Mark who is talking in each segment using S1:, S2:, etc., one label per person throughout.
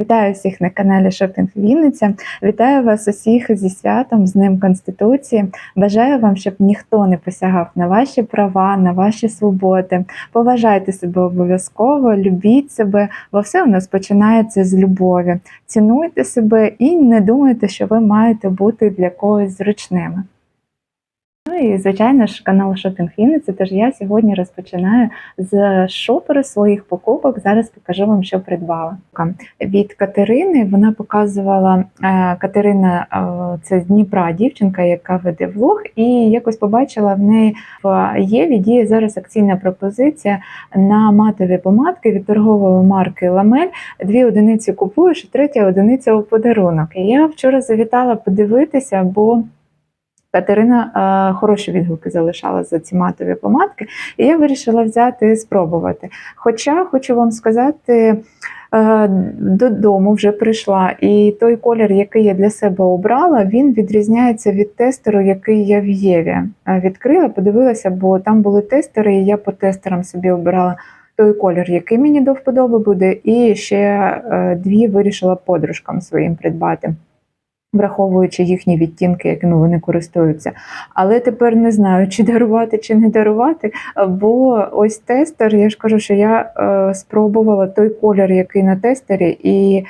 S1: Вітаю всіх на каналі Шопінг Вінниця. Вітаю вас усіх зі святом, з Днем Конституції. Бажаю вам, щоб ніхто не посягав на ваші права, на ваші свободи. Поважайте себе обов'язково, любіть себе, бо все у нас починається з любові. Цінуйте себе і не думайте, що ви маєте бути для когось зручними. І звичайно ж канал Шопінг Вінниця. Тож я сьогодні розпочинаю з шоперу своїх покупок. Зараз покажу вам, що придбала. Від Катерини вона показувала е, Катерина, е, це з Дніпра дівчинка, яка веде влог, і якось побачила в неї в Єві діє зараз акційна пропозиція на матові помадки від торгової марки Ламель. Дві одиниці купуєш, третя одиниця у подарунок. І я вчора завітала подивитися, бо. Катерина е, хороші відгуки залишала за ці матові помадки, і я вирішила взяти і спробувати. Хоча хочу вам сказати, е, додому вже прийшла, і той колір, який я для себе обрала, він відрізняється від тестеру, який я в Єві Е, відкрила, подивилася, бо там були тестери, і я по тестерам собі обирала. Той колір, який мені до вподоби буде, і ще е, дві вирішила подружкам своїм придбати враховуючи їхні відтінки, якими вони користуються. Але тепер не знаю, чи дарувати, чи не дарувати. Бо ось тестер, я ж кажу, що я е, спробувала той колір, який на тестері, і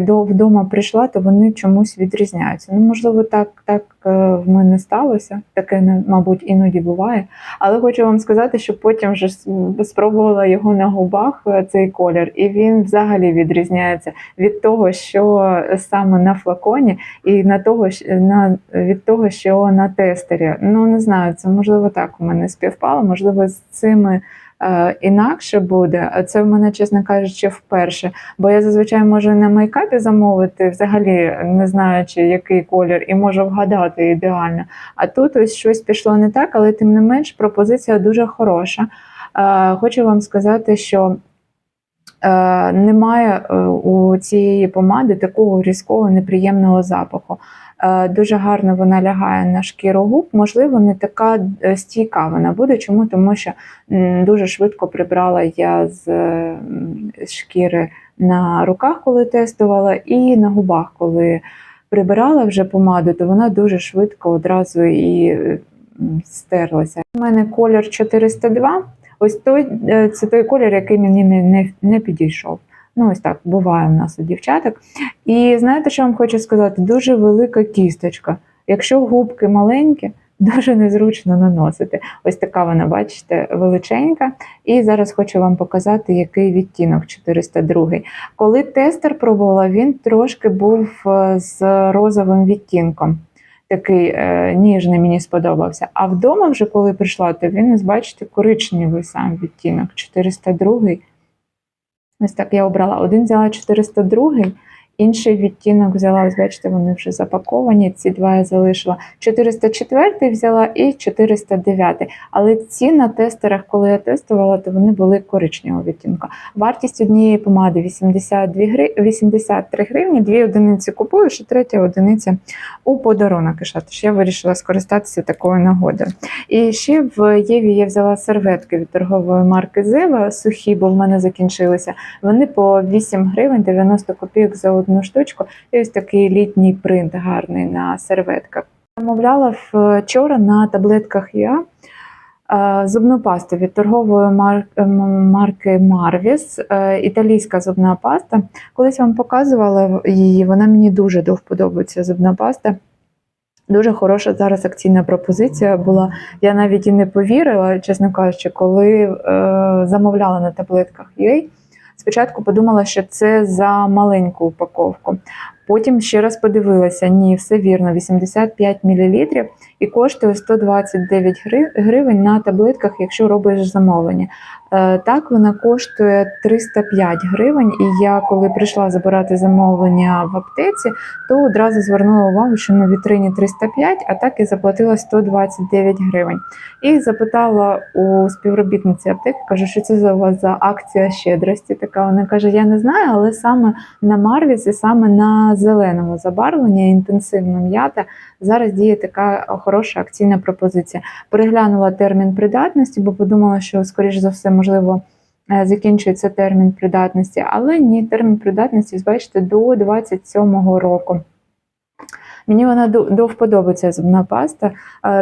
S1: до вдома прийшла, то вони чомусь відрізняються. Ну, можливо, так, так в мене сталося. Таке, мабуть, іноді буває. Але хочу вам сказати, що потім вже спробувала його на губах, е, цей колір, і він взагалі відрізняється від того, що саме на флаконі і на того, на, від того, що на тестері. Ну, не знаю, це можливо так у мене співпало, можливо, з цими. Е, інакше буде, а це в мене, чесно кажучи, вперше. Бо я зазвичай можу на мейкапі замовити, взагалі не знаючи, який колір, і можу вгадати ідеально. А тут ось щось пішло не так, але тим не менш пропозиція дуже хороша. Е, хочу вам сказати, що Е, немає у цієї помади такого різкого неприємного запаху. Е, дуже гарно вона лягає на шкіру губ, можливо, не така стійка вона буде. Чому? Тому що дуже швидко прибрала я з шкіри на руках, коли тестувала, і на губах, коли прибирала вже помаду, то вона дуже швидко одразу і стерлася. У мене колір 402. Ось той е, це той колір, який мені не, не, не підійшов. Ну, ось так буває в нас у дівчаток. І знаєте, що вам хочу сказати? Дуже велика кісточка. Якщо губки маленькі, дуже незручно наносити. Ось така вона, бачите, величенька. І зараз хочу вам показати, який відтінок 402. Коли тестер пробувала, він трошки був е, з розовим відтінком такий е, ніжний мені сподобався. А вдома, вже коли прийшла, то він, бачите, коричневий сам відтінок, 402. Ось так я обрала. Один взяла 402, Інший відтінок взяла, ось бачите, вони вже запаковані. Ці два я залишила. 404 взяла і 409. Але ці на тестерах, коли я тестувала, то вони були коричневого відтінка. Вартість однієї помади 82 гри... 83 гривні, дві одиниці купую, ще третя одиниця у подарунок. Тож я вирішила скористатися такою нагодою. І ще в Єві я взяла серветки від торгової марки Зева, сухі, бо в мене закінчилися. Вони по 8 гривень 90 копійок за одну одну штучку. І ось такий літній принт гарний на серветках. Замовляла вчора на таблетках я зубну пасту від торгової марки Marvis, е, італійська зубна паста. Колись вам показувала її, вона мені дуже до вподобається зубна паста. Дуже хороша зараз акційна пропозиція була. Я навіть і не повірила, чесно кажучи, коли е, замовляла на таблетках UA. Спочатку подумала, що це за маленьку упаковку. Потім ще раз подивилася: ні, все вірно, 85 мл і коштує 129 гривень на таблетках, якщо робиш замовлення. Е, так, вона коштує 305 гривень. І я, коли прийшла забирати замовлення в аптеці, то одразу звернула увагу, що на вітрині 305, а так і заплатила 129 гривень. І запитала у співробітниці аптеки, кажу, що це за у вас за акція щедрості. Така вона каже: Я не знаю, але саме на Марвіс і саме на зеленому забарвленні інтенсивно м'ята зараз діє така хороша акційна пропозиція. Переглянула термін придатності, бо подумала, що, скоріш за все, можливо, е, закінчується термін придатності, але ні, термін придатності, бачите, до 27-го року. Мені вона до, до вподоби ця зубна паста. Е,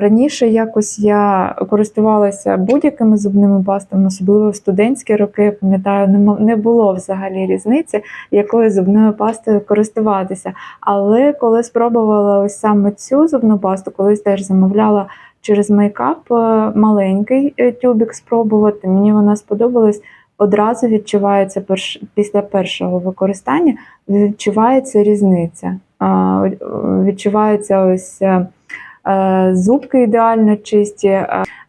S1: Раніше якось я користувалася будь-якими зубними пастами, особливо в студентські роки. Пам'ятаю, не, було взагалі різниці, якою зубною пастою користуватися. Але коли спробувала ось саме цю зубну пасту, колись теж замовляла через мейкап е, маленький е, тюбик спробувати. Мені вона сподобалась. Одразу відчувається перш, після першого використання відчувається різниця. Е, ось е, е, зубки ідеально чисті.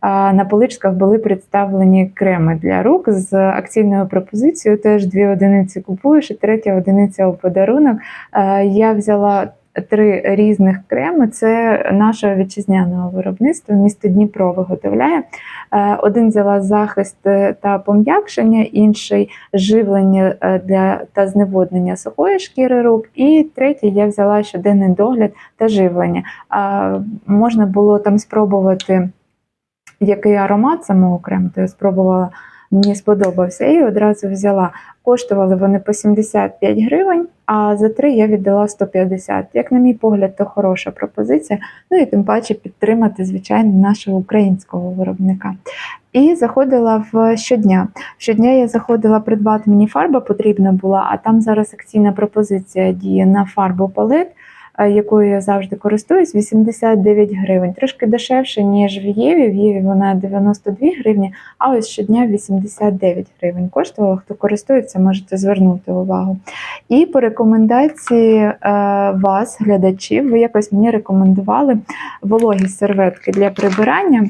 S1: На поличках були представлені креми для рук з акційною пропозицією. Теж дві одиниці купуєш, і третя одиниця у подарунок. Е, Я взяла три різних креми. Це нашого вітчизняного виробництва. Місто Дніпро виготовляє. Е, Один взяла захист е, та пом'якшення, інший живлення е, для та зневоднення сухої шкіри рук. І третій я взяла щоденний догляд та живлення. Можна було там спробувати який аромат самого крему, то я спробувала, мені сподобався, і одразу взяла. Коштували вони по 75 гривень, а за три я віддала 150. Як, на мій погляд, то хороша пропозиція. Ну і тим паче підтримати, звичайно, нашого українського виробника. І заходила в щодня. Щодня я заходила придбати, мені фарба потрібна була, а там зараз акційна пропозиція діє на фарбу палет, е, якою я завжди користуюсь, 89 гривень. Трошки дешевше, ніж в Єві. В Єві вона 92 гривні, а ось щодня 89 гривень коштувала. Хто користується, можете звернути увагу. І по рекомендації е, вас, глядачів, ви якось мені рекомендували вологі серветки для прибирання.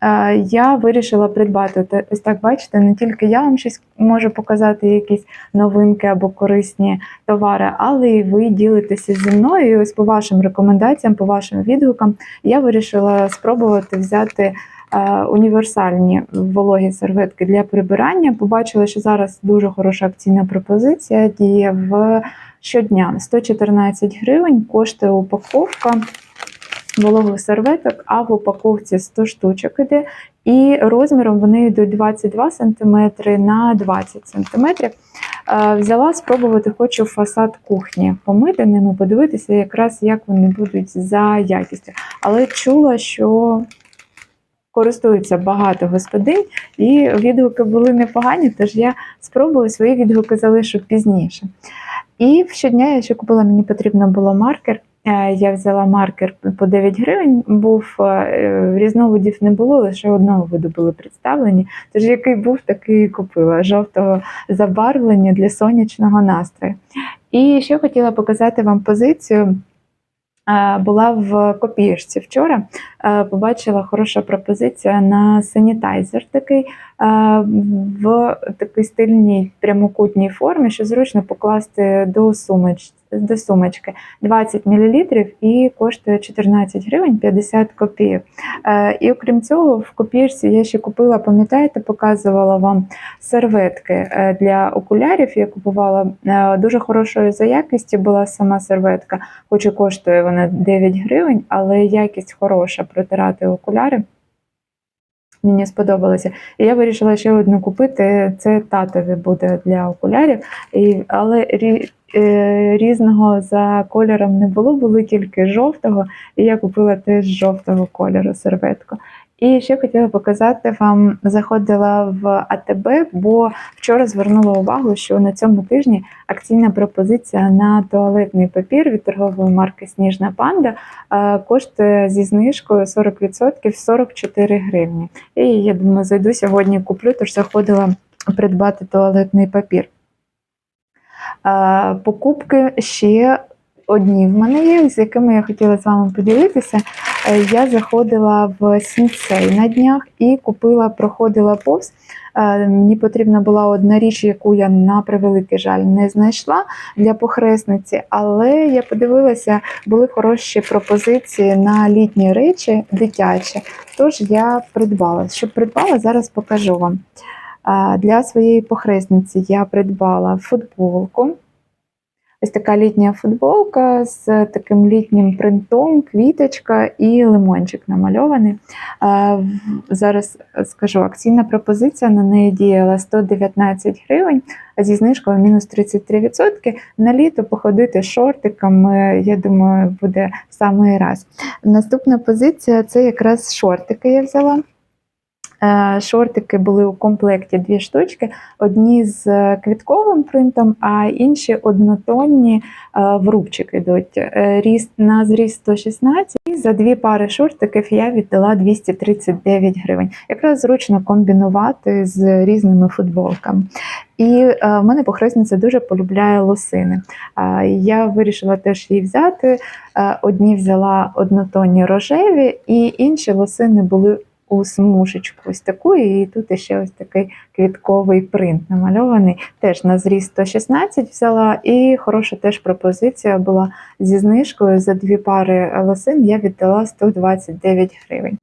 S1: Е, Я вирішила придбати ось так. Бачите, не тільки я вам щось можу показати, якісь новинки або корисні товари, але і ви ділитеся зі мною. І ось по вашим рекомендаціям, по вашим відгукам, я вирішила спробувати взяти е, універсальні вологі серветки для прибирання. Побачила, що зараз дуже хороша акційна пропозиція діє в щодня 114 гривень, коштує упаковка вологих серветок, а в упаковці 100 штучок іде. І розміром вони йдуть 22 см на 20 см. Взяла спробувати, хочу фасад кухні помити ними, подивитися, якраз як вони будуть за якістю. Але чула, що користуються багато господинь, і відгуки були непогані, тож я спробую свої відгуки залишу пізніше. І щодня я ще купила, мені потрібно було маркер. Е, Я взяла маркер по 9 гривень, був е, різновидів не було, лише одного виду були представлені. Тож який був, такий і купила жовтого забарвлення для сонячного настрою. І ще хотіла показати вам позицію. Е, Була в копієшці вчора, побачила хороша пропозиція на санітайзер такий в такій стильній прямокутній формі, що зручно покласти до сумочки. До сумочки 20 мл і коштує 14 гривень 50 копійок. Е, І окрім цього, в копірці я ще купила, пам'ятаєте, показувала вам серветки е, для окулярів. Я купувала е, дуже хорошої за якістю була сама серветка, хоч і коштує вона 9 гривень, але якість хороша протирати окуляри. Мені сподобалося. І я вирішила ще одну купити. Це татові буде для окулярів. І, але різного за кольором не було, було тільки жовтого. І я купила теж жовтого кольору серветку. І ще хотіла показати вам, заходила в АТБ, бо вчора звернула увагу, що на цьому тижні акційна пропозиція на туалетний папір від торгової марки Сніжна Панда е, коштує зі знижкою 40% 44 гривні. І я думаю, зайду сьогодні куплю, тож заходила придбати туалетний папір. Е, Покупки ще одні в мене є, з якими я хотіла з вами поділитися. Е, Я заходила в Сінцей на днях і купила, проходила повз. Е, Мені потрібна була одна річ, яку я на превеликий жаль не знайшла для похресниці, але я подивилася, були хороші пропозиції на літні речі, дитячі. Тож я придбала. Що придбала, зараз покажу вам. Для своєї похресниці я придбала футболку. Ось така літня футболка з таким літнім принтом, квіточка і лимончик намальований. Зараз скажу, акційна пропозиція на неї діяла 119 гривень, а зі знижкою мінус 33%. На літо походити шортиками, я думаю, буде в самий раз. Наступна позиція це якраз шортики я взяла. Е, Шортики були у комплекті дві штучки, одні з е, квітковим принтом, а інші однотонні е, в рубчик ідуть. Ріст на зріст 116, і за дві пари шортиків я віддала 239 гривень. Якраз зручно комбінувати з різними футболками. І в мене похресниця дуже полюбляє лосини. Я вирішила теж її взяти. Одні взяла однотонні рожеві, і інші лосини були у смужечку ось таку, і тут ще ось такий квітковий принт намальований. Теж на зріст 116 взяла, і хороша теж пропозиція була зі знижкою за дві пари лосин. Я віддала 129 гривень.